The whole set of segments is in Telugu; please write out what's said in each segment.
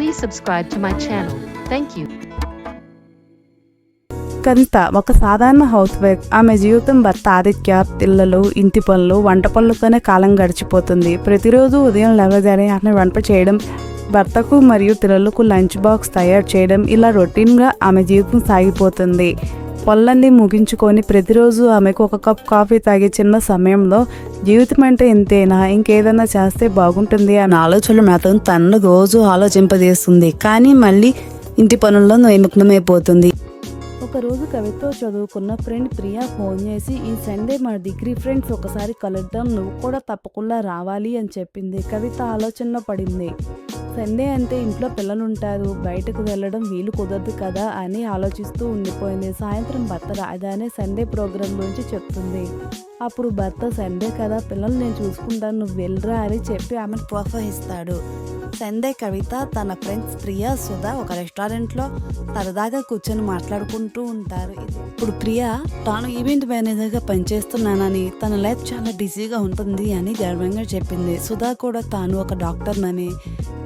Please subscribe to my channel. Thank you. కవిత ఒక సాధారణ హౌస్ వైఫ్ ఆమె జీవితం భర్త ఆదిత్య పిల్లలు ఇంటి పనులు వంట పనులతోనే కాలం గడిచిపోతుంది ప్రతిరోజు ఉదయం లేవగానే ఆమె వంట చేయడం భర్తకు మరియు పిల్లలకు లంచ్ బాక్స్ తయారు చేయడం ఇలా రొటీన్గా ఆమె జీవితం సాగిపోతుంది పనులన్నీ ముగించుకొని ప్రతిరోజు ఆమెకు ఒక కప్ కాఫీ తాగే చిన్న సమయంలో జీవితం అంటే ఇంతేనా? ఇంకేదైనా చేస్తే బాగుంటుంది అన్న ఆలోచనలు మాత్రం తనను రోజు ఆలోచింపజేస్తుంది. కానీ మళ్ళీ ఇంటి పనుల్లో నిమగ్నమైపోతుంది ఒకరోజు కవితో చదువుకున్న ఫ్రెండ్ ప్రియా ఫోన్ చేసి ఈ సండే మన డిగ్రీ ఫ్రెండ్స్ ఒకసారి కలుద్దాం నువ్వు కూడా తప్పకుండా రావాలి అని చెప్పింది. కవిత ఆలోచనలో పడింది. సండే అంటే ఇంట్లో పిల్లలు ఉంటారు బయటకు వెళ్ళడం వీలు కుదరదు కదా అని ఆలోచిస్తూ ఉండిపోయింది. సాయంత్రం భర్త రాగానే సండే ప్రోగ్రాం గురించి చెప్తుంది. అప్పుడు భర్త సండే కదా పిల్లలు నేను చూసుకుంటాను నువ్వు వెళ్ళరా అని చెప్పి ఆమెను ప్రోత్సహిస్తాడు. సండే కవిత తన ఫ్రెండ్స్ ప్రియా సుధా ఒక రెస్టారెంట్లో సరదాగా కూర్చొని మాట్లాడుకుంటూ ఉంటారు. ఇప్పుడు ప్రియా తాను ఈవెంట్ మేనేజర్గా పనిచేస్తున్నానని తన లైఫ్ చాలా బిజీగా ఉంటుంది అని గర్వంగా చెప్పింది. సుధా కూడా తాను ఒక డాక్టర్నని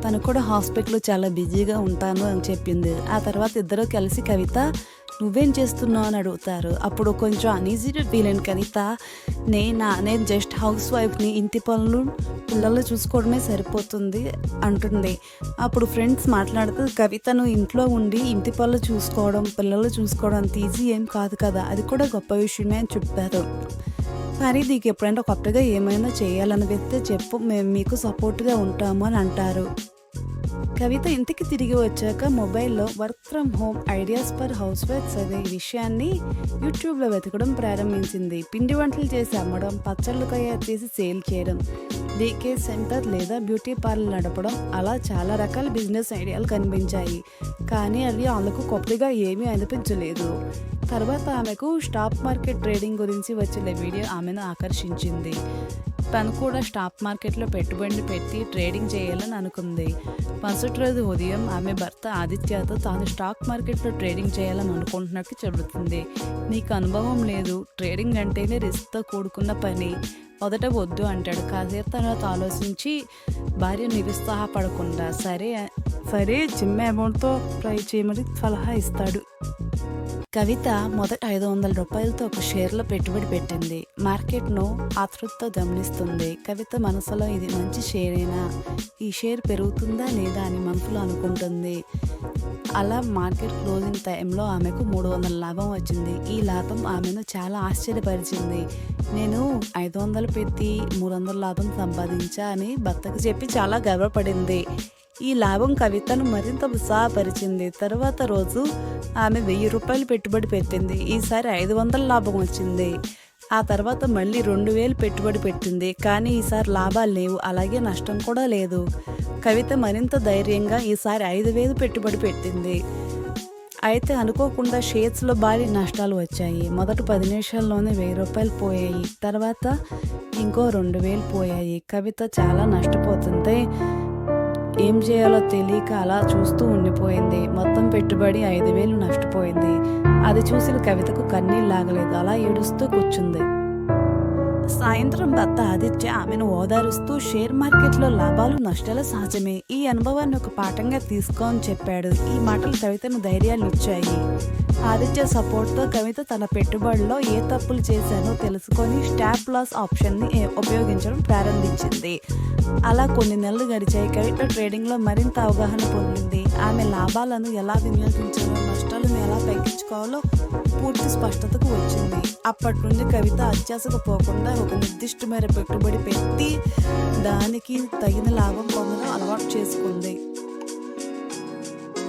తను కూడా హాస్పిటల్లో చాలా బిజీగా ఉంటాను అని చెప్పింది. ఆ తర్వాత ఇద్దరు కలిసి కవిత నువ్వేం చేస్తున్నావు అని అడుగుతారు. అప్పుడు కొంచెం అనీజీగా ఫీల్ అయిన కవిత నేనా నేను జస్ట్ హౌస్ వైఫ్ని ఇంటి పనులు పిల్లలు చూసుకోవడమే సరిపోతుంది అంటుంది. అప్పుడు ఫ్రెండ్స్ మాట్లాడుతూ కవితను ఇంట్లో ఉండి ఇంటి పనులు చూసుకోవడం పిల్లలు చూసుకోవడం అంత ఈజీ ఏం కాదు కదా అది కూడా గొప్ప విషయమే అని చెప్పారు. కానీ నీకు ఎప్పుడైనా కొత్తగా ఏమైనా చేయాలని వ్యక్తి చెప్పు మేము మీకు సపోర్ట్గా ఉంటాము అని అంటారు. కవిత ఇంటికి తిరిగి వచ్చాక మొబైల్లో work from home ideas for house wives అనే విషయాన్ని యూట్యూబ్లో వెతకడం ప్రారంభించింది. పిండి వంటలు చేసి అమ్మడం పచ్చళ్ళు తయారు చేసి సేల్ చేయడం డీకే సెంటర్ లేదా బ్యూటీ పార్లర్ నడపడం అలా చాలా రకాల బిజినెస్ ఐడియాలు కనిపించాయి. కానీ అవి ఆమెకు కొత్తగా ఏమీ అనిపించలేదు. తర్వాత ఆమెకు స్టాక్ మార్కెట్ ట్రేడింగ్ గురించి వచ్చిన వీడియో ఆమెను ఆకర్షించింది. తను కూడా స్టాక్ మార్కెట్లో పెట్టుబడి పెట్టి ట్రేడింగ్ చేయాలని అనుకుంది. మరుసటి రోజు ఉదయం ఆమె భర్త ఆదిత్యతో తాను స్టాక్ మార్కెట్లో ట్రేడింగ్ చేయాలని అనుకుంటున్నట్టు చెబుతుంది. నీకు అనుభవం లేదు ట్రేడింగ్ అంటేనే రిస్క్తో కూడుకున్న పని. మొదట వద్దు అంటాడు. కాసేపు తర్వాత ఆలోచించి భార్య నిరుత్సాహపడకుండా సరే సరే చిన్న అమౌంట్తో ట్రై చేయమని సలహా ఇస్తాడు. కవిత మొదట ఐదు వందల రూపాయలతో ఒక షేర్లో పెట్టుబడి పెట్టింది. మార్కెట్ను ఆతృతతో గమనిస్తుంది. కవిత మనసులో ఇది మంచి షేరేనా? ఈ షేర్ పెరుగుతుందా లేదా అని మనసులో అనుకుంటుంది. అలా మార్కెట్ క్లోజింగ్ టైంలో ఆమెకు మూడు వందల లాభం వచ్చింది. ఈ లాభం ఆమెను చాలా ఆశ్చర్యపరిచింది. నేను ఐదు వందలు పెట్టి మూడు వందల లాభం సంపాదించా అని భర్తకు చెప్పి చాలా గర్వపడింది. ఈ లాభం కవితను మరింత ఉత్సాహపరిచింది. తర్వాత రోజు ఆమె వెయ్యి రూపాయలు పెట్టుబడి పెట్టింది. ఈసారి ఐదు వందల లాభం వచ్చింది. ఆ తర్వాత మళ్ళీ రెండు వేలు పెట్టుబడి పెట్టింది. కానీ ఈసారి లాభాలు లేవు. అలాగే నష్టం కూడా లేదు. కవిత మరింత ధైర్యంగా ఈసారి ఐదు వేలు పెట్టుబడి పెట్టింది. అయితే అనుకోకుండా షేర్స్లో భారీ నష్టాలు వచ్చాయి. మొదటి పది నిమిషాల్లోనే వెయ్యి రూపాయలు పోయాయి. తర్వాత ఇంకో రెండు వేలు పోయాయి. కవిత చాలా నష్టపోతుంది ఏం చేయాలో తెలియక అలా చూస్తూ ఉండిపోయింది. మొత్తం పెట్టుబడి ఐదు వేలు నష్టపోయింది. అది చూసిన కవితకు కన్నీళ్ళు లాగలేదు. అలా ఏడుస్తూ కూర్చుంది. సాయంత్రం భర్త ఆదిత్య ఆమెను ఓదారుస్తూ షేర్ మార్కెట్లో లాభాలు నష్టాలు సహజమే. ఈ అనుభవాన్ని ఒక పాఠంగా తీసుకో అని చెప్పాడు. ఈ మాటలు కవితను ధైర్యాలు ఇచ్చాయి. ఆదిత్య సపోర్ట్తో కవిత తన పెట్టుబడిలో ఏ తప్పులు చేశానో తెలుసుకొని స్టాప్ లాస్ ఆప్షన్ని ఉపయోగించడం ప్రారంభించింది. అలా కొన్ని నెలలు గడిచాయి. కవిత ట్రేడింగ్లో మరింత అవగాహన పొందింది. ఆమె లాభాలను ఎలా వినియోగించాలో నష్టాలను ఎలా తగ్గించుకోవాలో పూర్తి స్పష్టతకు వచ్చింది. అప్పటి నుండి కవిత అత్యాశకు పోకుండా ఒక నిర్దిష్టమైన పెట్టుబడి పెట్టి దానికి తగిన లాభం పొందడం అలవాటు చేసుకుంది.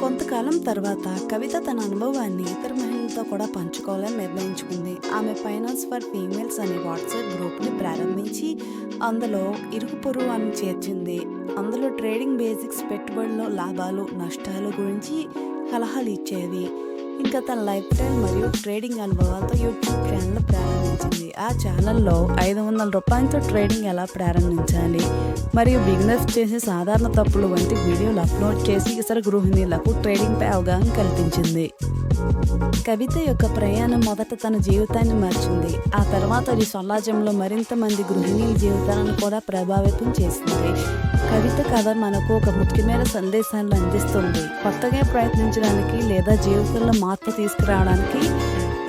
కొంతకాలం తర్వాత కవిత తన అనుభవాన్ని ఇతర మహిళలతో కూడా పంచుకోవాలని నిర్ణయించుకుంది. ఆమె ఫైనాన్స్ ఫర్ ఫీమేల్స్ అనే వాట్సాప్ గ్రూప్ని ప్రారంభించి అందులో ఇరుగు పొరుగు అని చేర్చింది. అందులో ట్రేడింగ్ బేసిక్స్ పెట్టుబడిలో లాభాలు నష్టాలు గురించి సలహాలు ఇచ్చేవి ఇంకా తన లైఫ్ స్టైల్ మరియు ట్రేడింగ్ అనుభవాలతో యూట్యూబ్ ఛానల్ ప్రారంభించింది. ఆ ఛానల్లో ఐదు వందల రూపాయలతో ట్రేడింగ్ ఎలా ప్రారంభించాలి? మరియు బిగినర్స్ చేసే సాధారణ తప్పులు వంటి వీడియోలు అప్లోడ్ చేసి ఇతర గృహిణీలకు ట్రేడింగ్పై అవగాహన కల్పించింది. కవిత యొక్క ప్రయాణం మొదట తన జీవితాన్ని మార్చింది. ఆ తర్వాత అది సమాజంలో మరింత మంది గృహిణీల జీవితాలను కూడా ప్రభావితం చేసింది. కవిత కథ మనకు ఒక ముఖ్యమైన సందేశాలను అందిస్తుంది. కొత్తగా ప్రయత్నించడానికి లేదా జీవితంలో మార్పు తీసుకురావడానికి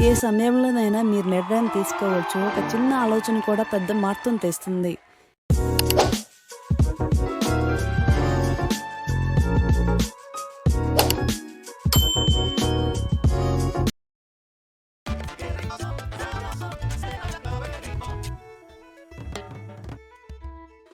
ఏ సమయంలోనైనా మీరు నిర్ణయం తీసుకోవచ్చు. ఒక చిన్న ఆలోచన కూడా పెద్ద మార్పును తెస్తుంది.